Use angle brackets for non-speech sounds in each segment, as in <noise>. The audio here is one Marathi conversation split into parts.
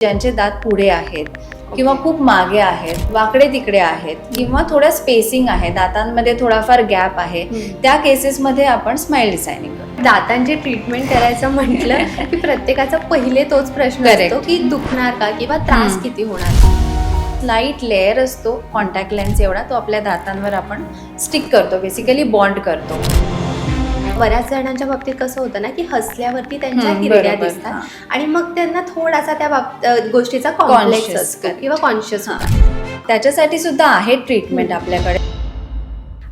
ज्यांचे दात पुढे आहेत किंवा खूप मागे आहेत वाकडे तिकडे आहेत किंवा थोडं स्पेसिंग आहे दातांमध्ये थोडाफार गॅप आहे त्या केसेसमध्ये आपण स्माइल डिझायनिंग करतो दातांची ट्रीटमेंट करायचं म्हटलं की <laughs> प्रत्येकाचा पहिले तोच प्रश्न. असतो की दुखणार का किंवा त्रास. किती होणार लाइट लेअर असतो कॉन्टॅक्ट लेन्स एवढा तो आपल्या दातांवर आपण स्टिक करतो बेसिकली बॉन्ड करतो. बऱ्याच जणांच्या बाबतीत कसं होतं ना की हसल्यावरती त्यांच्या हिरड्या दिसतात. आणि मग त्यांना थोडासा त्या बाब गोष्टीचा कॉम्प्लेक्स असतो. किंवा कॉन्शियस हां. त्याच्यासाठी सुद्धा आहे ट्रीटमेंट. आपल्याकडे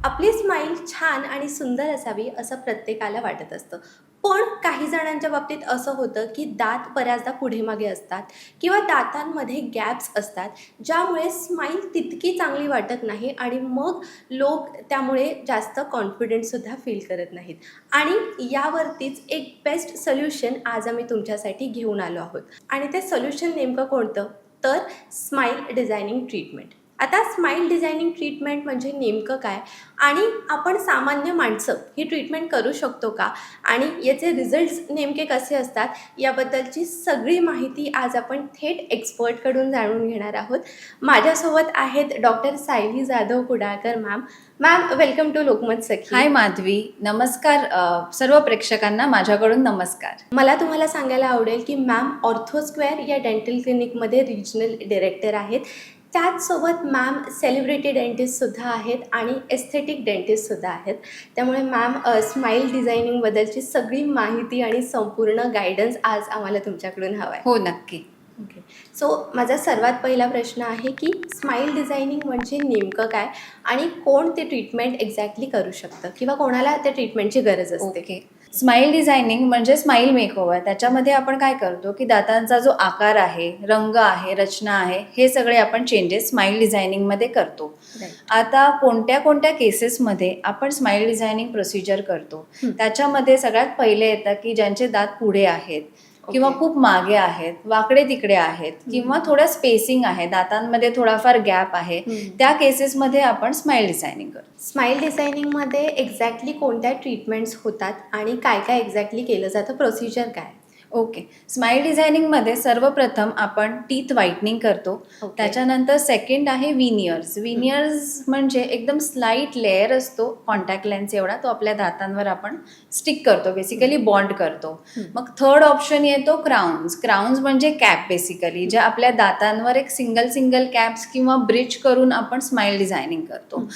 आपली स्माईल छान आणि सुंदर असावी असं प्रत्येकाला वाटत असतं. पण काही जणांच्या बाबतीत असं होतं की दात बऱ्याचदा पुढे मागे असतात किंवा दातांमध्ये गॅप्स असतात ज्यामुळे स्माईल तितकी चांगली वाटत नाही आणि मग लोक त्यामुळे जास्त कॉन्फिडंटसुद्धा फील करत नाहीत. आणि यावरतीच एक बेस्ट सोल्युशन आज आम्ही तुमच्यासाठी घेऊन आलो आहोत. आणि ते सोल्युशन नेमकं कोणतं? तर स्माईल डिझायनिंग ट्रीटमेंट आता स्माईल डिझायनिंग ट्रीटमेंट म्हणजे नेमकं काय? आणि आपण सामान्य माणसं ही ट्रीटमेंट करू शकतो का? आणि याचे रिझल्ट्स नेमके कसे असतात? याबद्दलची सगळी माहिती आज आपण थेट एक्सपर्टकडून जाणून घेणार आहोत. माझ्यासोबत आहेत doctor Sayali Jadhav Kudalkar ma'am ma'am welcome to Lokmat Sakhi. Hi Madhavi. नमस्कार सर्व प्रेक्षकांना माझ्याकडून नमस्कार. मला तुम्हाला सांगायला आवडेल की मॅम ऑर्थोस्क्वेअर या डेंटल क्लिनिकमध्ये रिजनल डिरेक्टर आहेत. त्याचसोबत मॅम सेलिब्रिटी डेंटिस्टसुद्धा आहेत आणि एस्थेटिक डेंटिस्टसुद्धा आहेत. त्यामुळे मॅम स्माईल डिझायनिंगबद्दलची सगळी माहिती आणि संपूर्ण गायडन्स आज आम्हाला तुमच्याकडून हवा आहे हो नक्की. ओके सो माझा सर्वात पहिला प्रश्न आहे की स्माईल डिझायनिंग म्हणजे नेमकं काय आणि कोण ते ट्रीटमेंट एक्झॅक्टली करू शकतं? किंवा कोणाला त्या ट्रीटमेंटची गरज असते? ओके स्माइल डिझायनिंग म्हणजे स्माइल मेकओव्हर त्याच्यामध्ये आपण काय करतो की दातांचा जो आकार आहे रंग आहे रचना आहे हे सगळे आपण चेंजेस स्माइल डिझायनिंगमध्ये करतो. आता कोणत्या कोणत्या केसेसमध्ये आपण स्माइल डिझायनिंग प्रोसिजर करतो. त्याच्यामध्ये सगळ्यात पहिले येतं की ज्यांचे दात पुढे आहेत किंवा. खूप मागे आहेत वाकडे तिकडे आहेत किंवा थोडं स्पेसिंग आहे दातांमध्ये थोडाफार गॅप आहे. त्या केसेसमध्ये आपण स्माइल डिझायनिंग करतो स्माईल डिझायनिंगमध्ये एक्झॅक्टली कोणत्या ट्रीटमेंट्स होतात आणि काय काय एक्झॅक्टली केलं जातं प्रोसिजर काय ओके स्माईल डिझायनिंगमध्ये सर्वप्रथम आपण टीथ व्हाईटनिंग करतो. त्याच्यानंतर सेकंड आहे विनियर्स विनियर्स म्हणजे एकदम स्लाईट लेअर असतो कॉन्टॅक्ट लेन्स एवढा तो आपल्या दातांवर आपण स्टिक करतो बेसिकली बॉन्ड करतो. मग थर्ड ऑप्शन येतो क्राउन्स क्राउन्स म्हणजे कॅप बेसिकली ज्या आपल्या दातांवर एक सिंगल सिंगल कॅप्स किंवा ब्रिज करून आपण स्माईल डिझायनिंग करतो.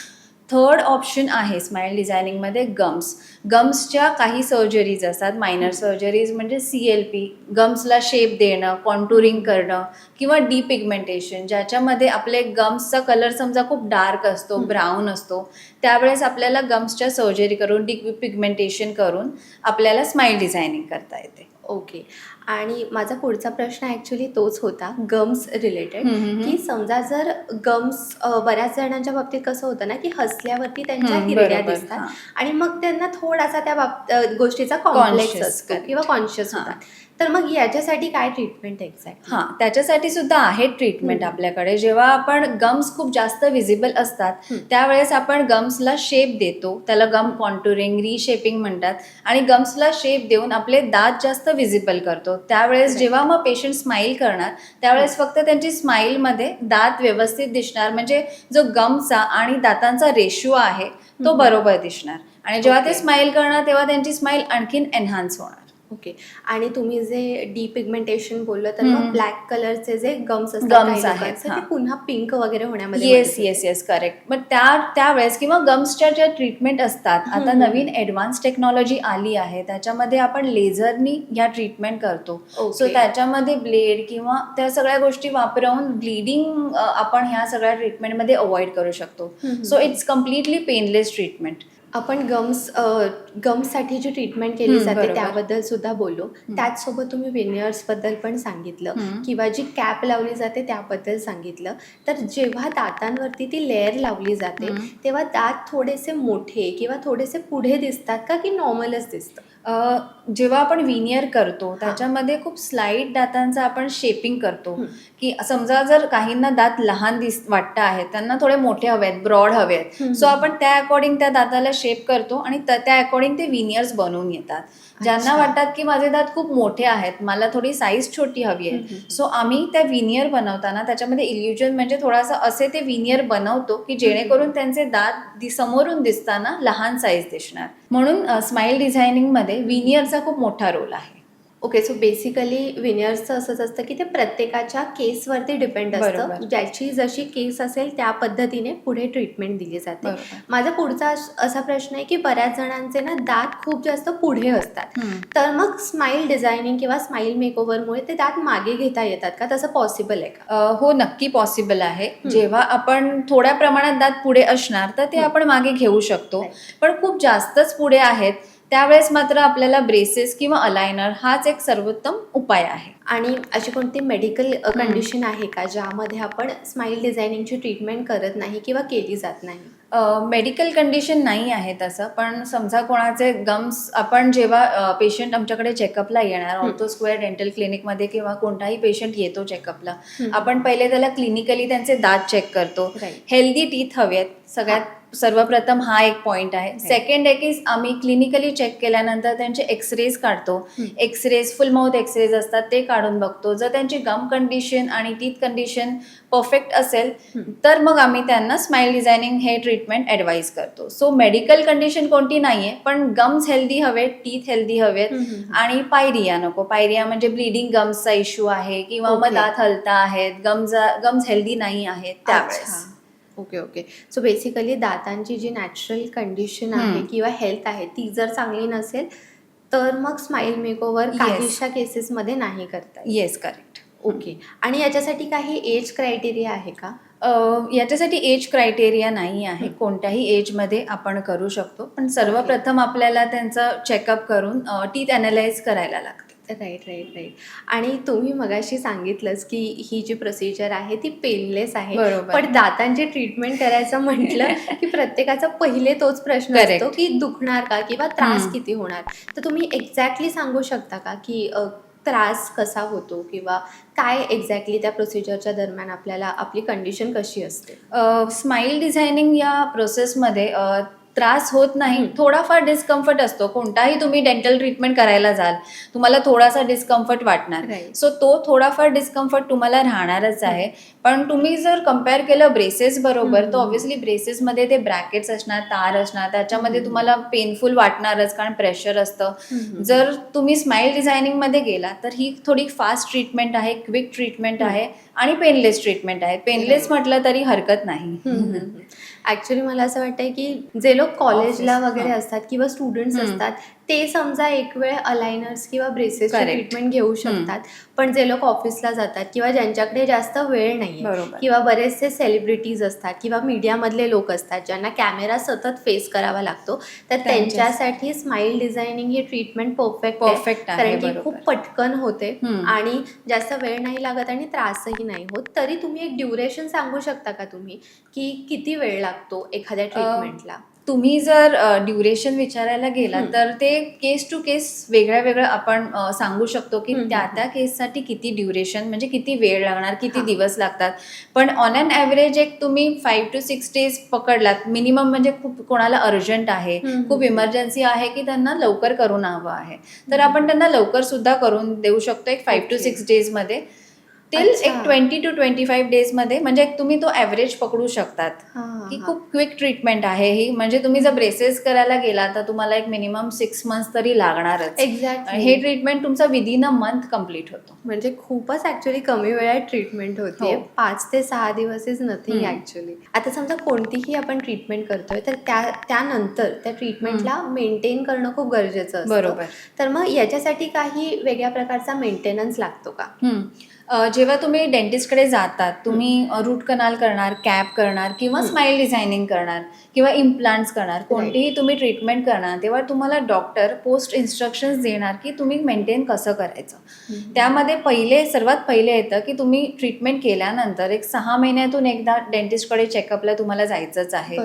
थर्ड ऑप्शन आहे स्माईल डिझायनिंगमध्ये गम्स गम्सच्या काही सर्जरीज असतात मायनर सर्जरीज म्हणजे सी एल पी गम्सला शेप देणं कॉन्टुरिंग करणं किंवा डिपिगमेंटेशन ज्याच्यामध्ये आपले गम्सचा कलर समजा खूप डार्क असतो. ब्राऊन असतो त्यावेळेस आपल्याला गम्सच्या सर्जरी करून डिपिगमेंटेशन करून आपल्याला स्माईल डिझायनिंग करता येते. ओके आणि माझा पुढचा प्रश्न ॲक्च्युली तोच होता गम्स रिलेटेड. की समजा जर गम्स बऱ्याच जणांच्या बाबतीत कसं होतं ना की हसल्यावरती त्यांच्या हिरड्या दिसतात. आणि मग त्यांना थोडासा त्या बाब गोष्टीचा कॉम्प्लेक्स असतो. किंवा कॉन्शियस. होतात तर मग याच्यासाठी काय ट्रीटमेंट एक्झॅक्ट हां त्याच्यासाठी सुद्धा आहे ट्रीटमेंट. आपल्याकडे जेव्हा आपण गम्स खूप जास्त विजिबल असतात. त्यावेळेस आपण गम्सला शेप देतो त्याला गम कॉन्टुरिंग रिशेपिंग म्हणतात आणि गम्सला शेप देऊन आपले दात जास्त विजिबल करतो त्यावेळेस. जेव्हा मग पेशंट स्माईल करणार त्यावेळेस फक्त त्यांची स्माईलमध्ये दात व्यवस्थित दिसणार म्हणजे जो गमचा आणि दातांचा रेशो आहे तो. बरोबर दिसणार आणि जेव्हा ते. स्माईल करणार तेव्हा त्यांची स्माईल आणखीन एनहान्स होणार ओके आणि तुम्ही जे डिपिगमेंटेशन बोललं तर. मग ब्लॅक कलरचे जे गम्स असतात काही आहेत, लोकांचे, ते हां. पुन्हा पिंक वगैरे होण्यामध्ये येस मदत. येस येस करेक्ट मग त्या त्यावेळेस किंवा गम्सच्या ज्या ट्रीटमेंट असतात आता हम्म. नवीन ॲडव्हान्स टेक्नॉलॉजी आली आहे त्याच्यामध्ये आपण लेझरनी ह्या ट्रीटमेंट करतो. सो त्याच्यामध्ये ब्लेड किंवा त्या सगळ्या गोष्टी वापरून ब्लिडिंग आपण ह्या सगळ्या ट्रीटमेंटमध्ये अवॉइड करू शकतो हम्म. So it's completely painless treatment आपण गम्स गम्ससाठी जी ट्रीटमेंट केली हम्म, जाते बरोबर. त्याबद्दल सुद्धा बोललो त्याचसोबत तुम्ही विनियर्सबद्दल पण सांगितलं हम्म. किंवा जी कॅप लावली जाते त्याबद्दल सांगितलं तर जेव्हा दातांवरती ती लेअर लावली जाते हम्म. तेव्हा दात थोडेसे मोठे किंवा थोडेसे पुढे दिसतात का की नॉर्मलच दिसतं जेव्हा आपण विनियर करतो त्याच्यामध्ये खूप स्लाईट दातांचं आपण शेपिंग करतो. की समजा जर काहींना दात लहान दिस वाटत आहेत त्यांना थोडे मोठे हवे आहेत ब्रॉड हवे. आहेत सो आपण त्या अकॉर्डिंग त्या दाताला शेप करतो आणि त्या अकॉर्डिंग ते विनियर्स बनवून येतात ज्यांना. वाटतात की माझे दात खूप मोठे आहेत मला थोडी साईज छोटी हवी आहे. सो आम्ही त्या विनियर बनवताना त्याच्यामध्ये इल्युजन म्हणजे थोडासा असे ते विनियर बनवतो की जेणेकरून त्यांचे दात समोरून दिसताना लहान साईज दिसणार म्हणून स्माइल डिझायनिंगमध्ये विनियरचा खूप मोठा रोल आहे. ओके सो बेसिकली विनियर्सचं असंच असतं की ते प्रत्येकाच्या केसवरती डिपेंड असतं. ज्याची जशी केस असेल त्या पद्धतीने पुढे ट्रीटमेंट दिली जाते. माझा पुढचा अस- प्रश्न आहे की बऱ्याच जणांचे ना दात खूप जास्त पुढे असतात. तर मग स्माईल डिझायनिंग किंवा स्माईल मेकओव्हरमुळे ते दात मागे घेता येतात का? तसं पॉसिबल आहे का? हो नक्की पॉसिबल आहे. जेव्हा आपण थोड्या प्रमाणात दात पुढे असणार तर ते. आपण मागे घेऊ शकतो. पण खूप जास्तच पुढे आहेत त्यावेळेस मात्र आपल्याला ब्रेसेस किंवा अलायनर हाच एक सर्वोत्तम उपाय आहे. आणि अशी कोणती मेडिकल कंडिशन आहे का ज्यामध्ये आपण स्माईल डिझायनिंगची ट्रीटमेंट करत नाही किंवा केली जात नाही? मेडिकल कंडिशन नाही आहे तसं पण समजा कोणाचे गम्स आपण जेव्हा पेशंट आमच्याकडे चेकअपला येणार. ऑर्थो स्क्वेअर डेंटल क्लिनिकमध्ये किंवा कोणताही पेशंट येतो चेकअपला. आपण पहिले त्याला क्लिनिकली त्यांचे दात चेक करतो. हेल्दी टीथ हवे आहेत सगळ्यात सर्वप्रथम हा एक पॉइंट आहे. सेकंड आहे की आम्ही क्लिनिकली चेक केल्यानंतर त्यांचे एक्सरेज काढतो. एक्सरेज फुल माउथ एक्सरेज असतात ते काढून बघतो. जर त्यांची गम कंडिशन आणि टीथ कंडिशन परफेक्ट असेल. तर मग आम्ही त्यांना स्माइल डिझायनिंग हे ट्रीटमेंट ॲडवाईज करतो. सो मेडिकल कंडिशन कोणती नाही आहे पण गम्स हेल्दी हवेत टीथ हेल्दी हवेत आणि पायरिया नको. पायरिया म्हणजे ब्लिडिंग गम्सचा इश्यू आहे किंवा मग. दात हलता आहेत गम्स गम्स हेल्दी नाही आहेत त्यावेळेस. ओके ओके सो बेसिकली दातांची जी नॅचरल कंडिशन आहे. किंवा हेल्थ आहे ती जर चांगली नसेल तर मग स्माईल मेकओव्हर. काहीशा केसेसमध्ये नाही करता येस करेक्ट ओके आणि याच्यासाठी काही एज क्रायटेरिया आहे का? याच्यासाठी एज क्रायटेरिया नाही आहे. कोणत्याही एजमध्ये आपण करू शकतो. पण सर्वप्रथम आपल्याला त्यांचं चेकअप करून टीथ अनालाइज करायला लागते. राईट राईट राईट आणि तुम्ही मगाशी सांगितलंच की ही जी प्रोसिजर आहे ती पेनलेस आहे. बरोबर. पण दातांची ट्रीटमेंट करायचं म्हटलं <laughs> की प्रत्येकाचा पहिले तोच प्रश्न. असतो की दुखणार का किंवा त्रास. किती होणार? तर तुम्ही एक्झॅक्टली सांगू शकता का की त्रास कसा होतो किंवा काय एक्झॅक्टली त्या प्रोसिजरच्या दरम्यान आपल्याला आपली कंडिशन कशी असते? स्माइल डिझायनिंग या प्रोसेसमध्ये त्रास होत नाही. थोडाफार डिस्कम्फर्ट असतो. कोणताही तुम्ही डेंटल ट्रीटमेंट करायला जाल तुम्हाला थोडासा डिस्कम्फर्ट वाटणार. सो तो थोडाफार डिस्कम्फर्ट तुम्हाला राहणारच आहे. पण तुम्ही जर कंपेअर केलं ब्रेसेस बरोबर. तर ऑब्व्हियसली ब्रेसेसमध्ये ते ब्रॅकेट्स असणार तार असणार त्याच्यामध्ये. तुम्हाला पेनफुल वाटणारच कारण प्रेशर असतं. जर तुम्ही स्माइल डिझायनिंगमध्ये गेला तर ही थोडी फास्ट ट्रीटमेंट आहे क्विक ट्रीटमेंट. आहे आणि पेनलेस ट्रीटमेंट आहे. पेनलेस म्हटलं तरी हरकत नाही. ऍक्च्युली मला असं वाटतंय की जे लोक कॉलेजला वगैरे. असतात किंवा स्टुडंट्स. असतात ते समजा एक वेळ अलायनर्स किंवा Correct. ट्रीटमेंट घेऊ शकतात. पण जे लोक ऑफिसला जातात किंवा ज्यांच्याकडे जास्त वेळ बरोबर. किंवा बरेचसे सेलिब्रिटीज असतात किंवा मीडियामधले लोक असतात ज्यांना कॅमेरा सतत फेस करावा लागतो तर त्यांच्या- त्यांच्यासाठी स्माईल डिझायनिंग ही ट्रीटमेंट परफेक्ट परफेक्ट कारण की खूप पटकन होते. आणि जास्त वेळ नाही लागत आणि त्रासही नाही होत. तरी तुम्ही एक ड्युरेशन सांगू शकता का तुम्ही? की किती वेळ लागतो एखाद्या ट्रीटमेंटला तुम्ही जर ड्युरेशन विचारायला गेला. तर ते केस टू केस वेगळ्या वेगळं आपण सांगू शकतो की त्या. त्या केससाठी किती ड्युरेशन म्हणजे किती वेळ लागणार किती. दिवस लागतात पण ऑन अन ॲव्हरेज एक तुम्ही फाईव्ह टू सिक्स डेज पकडलात मिनिमम म्हणजे खूप कोणाला अर्जंट आहे खूप. इमर्जन्सी आहे की त्यांना लवकर करून हवं आहे तर आपण त्यांना लवकर सुद्धा करून देऊ शकतो एक फाईव्ह टू. सिक्स डेजमध्ये टिल. एक ट्वेंटी टू ट्वेंटी फाईव्ह डेजमध्ये म्हणजे एक तुम्ही तो ॲव्हरेज पकडू शकतात. की. खूप क्विक ट्रीटमेंट आहे ही. म्हणजे तुम्ही जर ब्रेसेस करायला गेला तर तुम्हाला एक मिनिमम सिक्स मंथ तरी लागणारच. एक्झॅक्टली हे ट्रीटमेंट तुमचा विदिन अ मंथ कंप्लीट होतो. म्हणजे खूपच ऍक्च्युली कमी वेळात ट्रीटमेंट होते. हो. पाच ते सहा दिवस इज नथिंग. ऍक्च्युली आता समजा कोणतीही आपण ट्रीटमेंट करतोय तर त्या त्यानंतर त्या ट्रीटमेंटला मेंटेन करणं खूप गरजेचं असतं. बरोबर. तर मग याच्यासाठी काही वेगळ्या प्रकारचा मेंटेनन्स लागतो का? जेव्हा तुम्ही डेंटिस्टकडे जातात तुम्ही रूट कनाल करणार कॅप करणार किंवा. स्माइल डिझायनिंग करणार किंवा इम्प्लांट्स करणार कोणतीही तुम्ही ट्रीटमेंट करणार तेव्हा तुम्हाला डॉक्टर पोस्ट इन्स्ट्रक्शन्स देणार की तुम्ही मेंटेन कसं करायचं. त्यामध्ये पहिले सर्वात पहिले येतं की तुम्ही ट्रीटमेंट केल्यानंतर एक सहा महिन्यातून एकदा डेंटिस्टकडे चेकअपला तुम्हाला जायचंच आहे.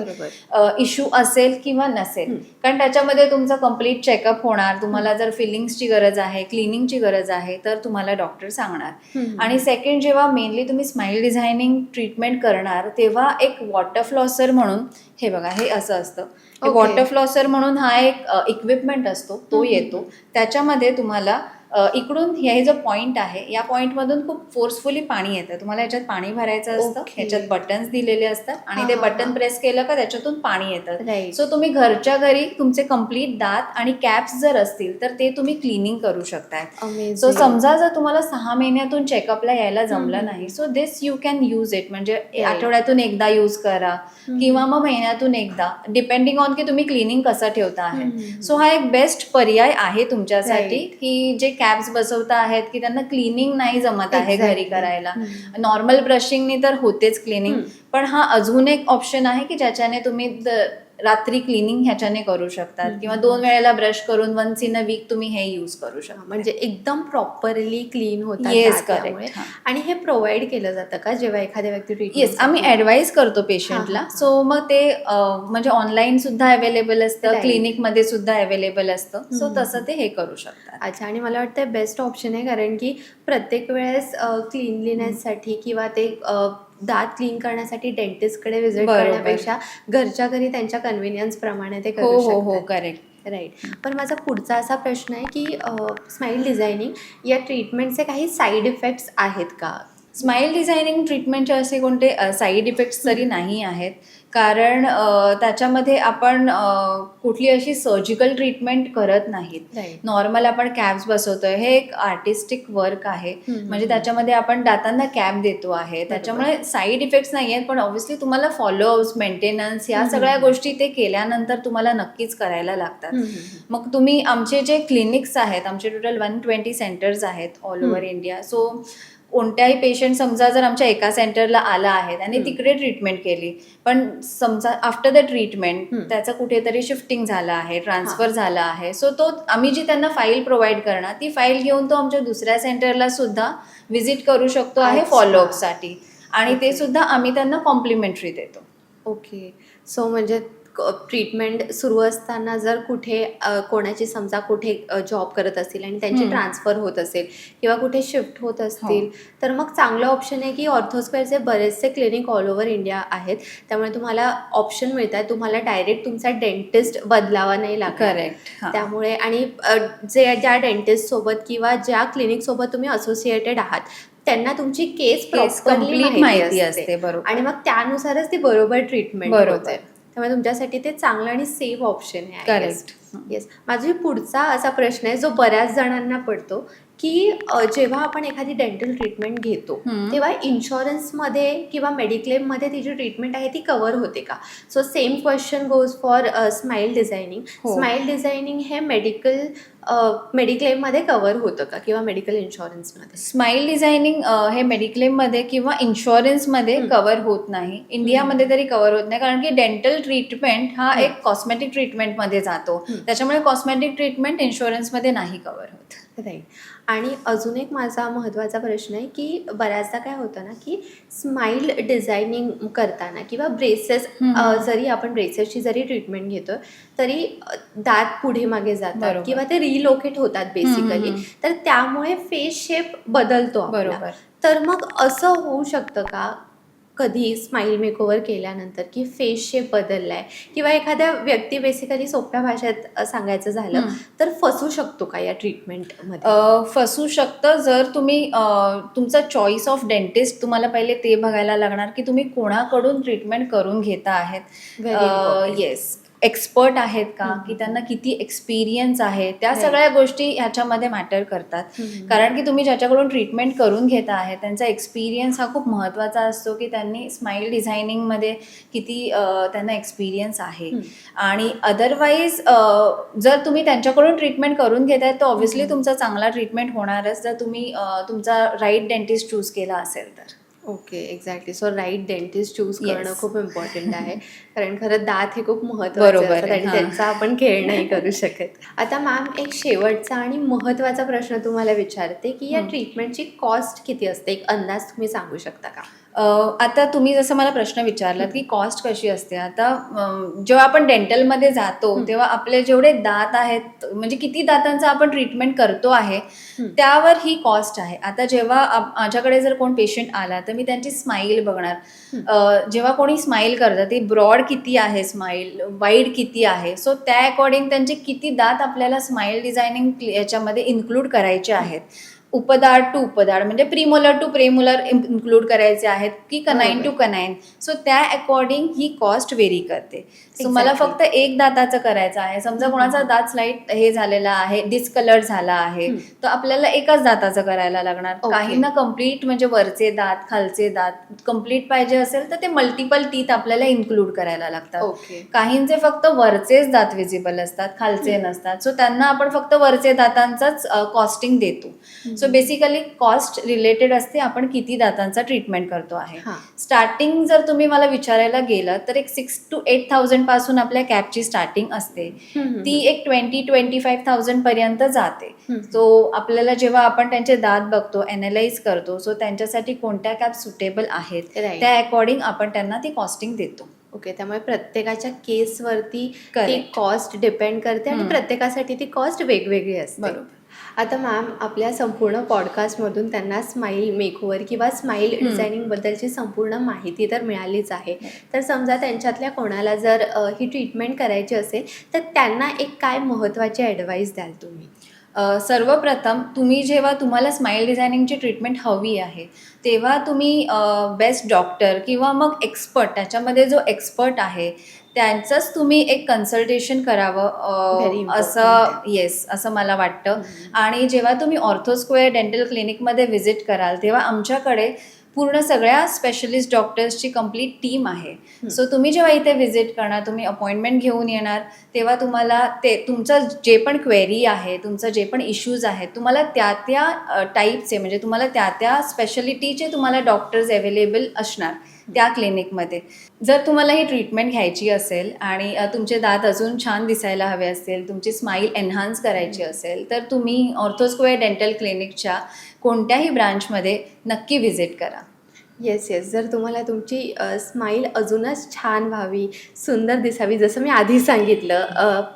इश्यू असेल किंवा नसेल. कारण त्याच्यामध्ये तुमचं कंप्लीट चेकअप होणार तुम्हाला जर फिलिंग्सची गरज आहे क्लिनिंगची गरज आहे तर तुम्हाला डॉक्टर सांगणार. आणि सेकंड जेव्हा मेनली तुम्ही स्माइल डिझायनिंग ट्रीटमेंट करणार तेव्हा एक वॉटर फ्लॉसर म्हणून हे बघा हे असं असतं. वॉटर फ्लॉसर म्हणून हा एक इक्विपमेंट असतो तो. येतो त्याच्यामध्ये तुम्हाला इकडून हे जो पॉईंट आहे या पॉईंटमधून खूप फोर्सफुली पाणी येतं. तुम्हाला याच्यात पाणी भरायचं असतं. ह्याच्यात बटन्स दिलेले असतात आणि ते बटन. प्रेस केलं का त्याच्यातून पाणी येतं. सो तुम्ही घरच्या घरी तुमचे कंप्लीट दात आणि कॅप्स जर असतील तर ते तुम्ही क्लिनिंग करू शकताय. सो समजा जर तुम्हाला सहा महिन्यातून चेकअपला यायला जमलं. नाही so this you can use it म्हणजे आठवड्यातून एकदा यूज करा किंवा मग महिन्यातून एकदा डिपेंडिंग ऑन की तुम्ही क्लिनिंग कसं ठेवता आहे. सो हा एक बेस्ट पर्याय आहे तुमच्यासाठी. की जे कॅब्स बसवता आहेत की त्यांना क्लिनिंग नाही जमत आहे घरी. करायला नॉर्मल ब्रशिंगने तर होतेच क्लिनिंग. पण हा अजून एक ऑप्शन आहे की ज्याच्याने तुम्ही रात्री क्लिनिंग ह्याच्याने करू शकतात. किंवा दोन वेळेला ब्रश करून वन्स इन अ वीक तुम्ही हे यूज करू शकता म्हणजे एकदम प्रॉपरली क्लीन होतात येस. करेक्ट आणि हे प्रोव्हाइड केलं जातं का जेव्हा एखाद्या व्यक्ती येस आम्ही ऍडवाइस करतो पेशंटला. सो मग ते म्हणजे ऑनलाईन सुद्धा अवेलेबल असतं. क्लिनिकमध्ये सुद्धा अवेलेबल असतं सो. तसं ते हे करू शकतात अच्छा आणि मला वाटतं बेस्ट ऑप्शन आहे कारण की प्रत्येक वेळेस क्लिनलीनेससाठी किंवा ते दात क्लीन करण्यासाठी डेंटिस्टकडे व्हिजिट. करण्यापेक्षा घरच्या घरी त्यांच्या कन्व्हिनियन्स प्रमाणे ते हो करू हो हो शकतात. करेक्ट राईट पण माझा पुढचा असा प्रश्न आहे की स्माईल डिझायनिंग या ट्रीटमेंटचे काही साईड इफेक्ट्स आहेत का? स्माइल डिझायनिंग ट्रीटमेंटचे असे कोणते साईड इफेक्ट्स तरी नाही आहेत. कारण त्याच्यामध्ये आपण कुठली अशी सर्जिकल ट्रीटमेंट करत नाहीत. नॉर्मल आपण कॅब्स बसवतोय हे एक आर्टिस्टिक वर्क आहे. म्हणजे त्याच्यामध्ये आपण दातांना कॅब देतो आहे. त्याच्यामुळे साईड इफेक्ट्स नाही आहेत पण ऑब्व्हियसली तुम्हाला फॉलोअप्स मेंटेनन्स या. सगळ्या गोष्टी ते केल्यानंतर तुम्हाला नक्कीच करायला लागतात. मग तुम्ही आमचे जे क्लिनिक्स आहेत आमचे टोटल वन ट्वेंटी सेंटर्स आहेत ऑल ओव्हर इंडिया सो कोणत्याही पेशंट समजा जर आमच्या एका सेंटरला आला आहे आणि. तिकडे ट्रीटमेंट केली पण समजा आफ्टर द ट्रीटमेंट. त्याचं कुठेतरी शिफ्टिंग झालं आहे ट्रान्सफर झाला आहे सो तो आम्ही जी त्यांना फाईल प्रोव्हाइड करणार ती फाईल घेऊन तो आमच्या दुसऱ्या सेंटरला सुद्धा व्हिजिट करू शकतो आहे. फॉलोअपसाठी आणि ते. सुद्धा आम्ही त्यांना कॉम्प्लिमेंटरी देतो ओके सो म्हणजे ट्रीटमेंट सुरू असताना जर कुठे कोणाची समजा कुठे जॉब करत असतील आणि त्यांची. ट्रान्सफर होत असेल किंवा कुठे शिफ्ट होत असतील हो. तर मग चांगलं ऑप्शन आहे की ऑर्थोस्क्वेअरचे बरेचसे क्लिनिक ऑल ओव्हर इंडिया आहेत. त्यामुळे तुम्हाला ऑप्शन मिळत आहे तुम्हाला डायरेक्ट तुमचा डेंटिस्ट बदलावा नाही लागत करेक्ट त्यामुळे आणि जे ज्या डेंटिस्ट सोबत किंवा ज्या क्लिनिक सोबत तुम्ही असोसिएटेड आहात त्यांना तुमची केस केस माहिती असते. बरोबर. आणि मग त्यानुसारच ती बरोबर ट्रीटमेंट बरोबर. त्यामुळे तुमच्यासाठी ते चांगलं आणि सेफ ऑप्शन आहे करेक्ट येस माझा पुढचा असा प्रश्न आहे जो बऱ्याच जणांना पडतो की जेव्हा आपण एखादी डेंटल ट्रीटमेंट घेतो. तेव्हा इन्शुरन्समध्ये किंवा मेडिक्लेममध्ये ती जी ट्रीटमेंट आहे ती कव्हर होते का? So same question goes for smile designing. Smile designing हे मेडिकल मेडिक्लेममध्ये कव्हर होतं का? किंवा मेडिकल इन्शुरन्समध्ये स्माइल डिझायनिंग हे मेडिक्लेममध्ये किंवा इन्शुरन्समध्ये. कव्हर होत नाही. इंडियामध्ये तरी कव्हर होत नाही. कारण की डेंटल ट्रीटमेंट हा. एक कॉस्मेटिक ट्रीटमेंटमध्ये जातो. त्याच्यामुळे कॉस्मेटिक ट्रीटमेंट इन्शुरन्समध्ये नाही कव्हर होत. राईट आणि अजून एक माझा महत्त्वाचा प्रश्न आहे की बऱ्याचदा काय होतं ना की स्माईल डिझायनिंग करताना किंवा ब्रेसेस. जरी आपण ब्रेसेसची जरी ट्रीटमेंट घेतो तरी दात पुढे मागे जातात. किंवा ते रिलोकेट होतात बेसिकली. तर त्यामुळे फेस शेप बदलतो. बरोबर तर मग असं होऊ शकतं का कधी स्माईल मेकओव्हर केल्यानंतर की फेस शेप बदललाय किंवा एखाद्या व्यक्ती बेसिकली सोप्या भाषेत सांगायचं झालं. तर फसू शकतो का या ट्रीटमेंटमध्ये अ, फसू शकतं जर तुम्ही तुमचा चॉईस ऑफ डेंटिस्ट तुम्हाला पहिले ते बघायला लागणार की तुम्ही कोणाकडून ट्रीटमेंट करून घेता आहेत. येस एक्सपर्ट आहेत का. की त्यांना किती एक्सपिरियन्स आहे? त्या. सगळ्या गोष्टी ह्याच्यामध्ये मॅटर करतात. कारण की तुम्ही ज्याच्याकडून ट्रीटमेंट करून घेता आहे त्यांचा एक्सपिरियन्स हा खूप महत्त्वाचा असतो की त्यांनी स्माईल डिझायनिंगमध्ये किती त्यांना एक्सपिरियन्स आहे. आणि अदरवाईज जर तुम्ही त्यांच्याकडून ट्रीटमेंट करून घेताय तर ऑब्व्हियसली तुमचा चांगला ट्रीटमेंट होणारच. जर तुम्ही तुमचा राईट डेंटिस्ट चूज केला असेल तर. Okay exactly so right dentist choose Yes. करणं खूप इम्पॉर्टंट आहे <laughs> कारण खरं दात हे खूप महत्त्वाचे बरोबर असतात आणि हां. त्यांचा आपण खेळ नाही करू शकत <laughs> आता मॅम एक शेवटचा आणि महत्त्वाचा प्रश्न तुम्हाला विचारते की या हं. ट्रीटमेंटची कॉस्ट किती असते एक अंदाज तुम्ही सांगू शकता का आता तुम्ही जसं मला प्रश्न विचारलात की कॉस्ट कशी असते आता जेव्हा आपण डेंटलमध्ये जातो. तेव्हा आपले जेवढे दात आहेत म्हणजे किती दातांचं आपण ट्रीटमेंट करतो आहे. त्यावर ही कॉस्ट आहे आता जेव्हा माझ्याकडे जर कोण पेशंट आला तर मी त्यांची स्माईल बघणार जेव्हा कोणी स्माईल करतं ती ब्रॉड किती आहे स्माईल वाईड किती आहे सो त्या अकॉर्डिंग त्यांचे किती दात आपल्याला स्माईल डिझायनिंग याच्यामध्ये इन्क्लूड करायचे आहेत उपदाड टू उपदाड म्हणजे प्रीमोलर टू प्रेमुलर इन्क्लूड करायचे आहेत की कनाईन टू. कनाईन सो त्या अकॉर्डिंग ही कॉस्ट व्हेरी करते सो मला. फक्त एक दाताचं करायचं आहे समजा. कोणाचा दात स्लाईट हे झालेला आहे डिस्कलर झाला आहे. तर आपल्याला एकाच दाताचं करायला लागणार Okay. काहींना कंप्लीट म्हणजे वरचे दात खालचे दात कंप्लीट पाहिजे असेल तर ते मल्टिपल टीथ आपल्याला इन्क्लूड करायला लागतात काहींचे फक्त वरचेच दात विजिबल असतात खालचे. नसतात सो त्यांना आपण फक्त वरचे दातांचाच कॉस्टिंग देतो सो बेसिकली कॉस्ट रिलेटेड असते आपण किती दातांचा ट्रीटमेंट करतो आहे. स्टार्टिंग जर तुम्ही मला विचारायला गेलं तर एक सिक्स टू एट थाउजंडपासून आपल्या कॅबची स्टार्टिंग असते. ती एक ट्वेंटी ट्वेंटी फाईव्ह थाउजंड पर्यंत जाते. सो आपल्याला जेव्हा आपण त्यांचे दात बघतो अनालाइज करतो सो त्यांच्यासाठी कोणत्या कॅब सुटेबल आहेत त्या अकॉर्डिंग आपण त्यांना ती कॉस्टिंग देतो. ओके त्यामुळे प्रत्येकाच्या केसवरती ती. कॉस्ट डिपेंड करते आणि. प्रत्येकासाठी ती कॉस्ट वेगवेगळी असते. बरोबर. आता मॅम आपल्या संपूर्ण पॉडकास्टमधून त्यांना स्माईल मेकओव्हर किंवा स्माईल. डिझायनिंगबद्दलची संपूर्ण माहिती तर मिळालीच आहे हो. तर समजा त्यांच्यातल्या कोणाला जर ही ट्रीटमेंट करायची असेल तर त्यांना एक काय महत्त्वाची ॲडवाईस द्याल तुम्ही सर्वप्रथम तुम्ही जेव्हा तुम्हाला स्माईल डिझायनिंगची ट्रीटमेंट हवी आहे तेव्हा तुम्ही बेस्ट डॉक्टर किंवा मग एक्सपर्ट त्याच्यामध्ये जो एक्सपर्ट आहे त्यांचंच तुम्ही एक कन्सल्टेशन करावं असं येस असं मला वाटतं. आणि जेव्हा तुम्ही ऑर्थोस्क्वेअर डेंटल क्लिनिकमध्ये व्हिजिट कराल तेव्हा आमच्याकडे पूर्ण सगळ्या स्पेशलिस्ट डॉक्टर्सची कंप्लीट टीम आहे. सो तुम्ही जेव्हा इथे व्हिजिट करणार तुम्ही अपॉइंटमेंट घेऊन येणार तेव्हा तुम्हाला ते तुमचं जे पण क्वेरी आहे तुमचं जे पण इश्यूज आहेत तुम्हाला त्या त्या टाईपचे म्हणजे तुम्हाला त्या त्या स्पेशलिटीचे तुम्हाला डॉक्टर्स अवेलेबल असणार त्या क्लिनिकमध्ये जर तुम्हाला ही ट्रीटमेंट घ्यायची असेल आणि तुमचे दात अजून छान दिसायला हवे असतील तुमची स्माईल एन्हान्स करायची असेल तर तुम्ही ऑर्थोस्क्वेअर डेंटल क्लिनिकच्या कोणत्याही ब्रांचमध्ये नक्की व्हिजिट करा. येस येस जर तुम्हाला तुमची स्माईल अजूनच छान व्हावी सुंदर दिसावी जसं मी आधी सांगितलं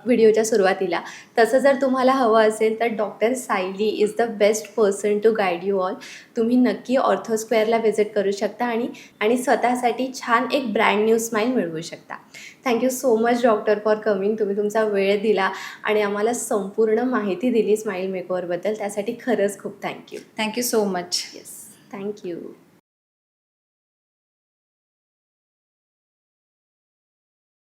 व्हिडिओच्या सुरुवातीला तसं जर तुम्हाला हवं असेल तर doctor Sayali is the best person to guide you all तुम्ही नक्की ऑर्थोस्क्वेअरला व्हिजिट करू शकता आणि आणि स्वतःसाठी छान एक ब्रँड न्यू स्माईल मिळवू शकता. Thank you so much doctor for coming तुम्ही तुमचा वेळ दिला आणि आम्हाला संपूर्ण माहिती दिली स्माईल मेकओवरबद्दल त्यासाठी खरंच खूप thank you thank you so much yes thank you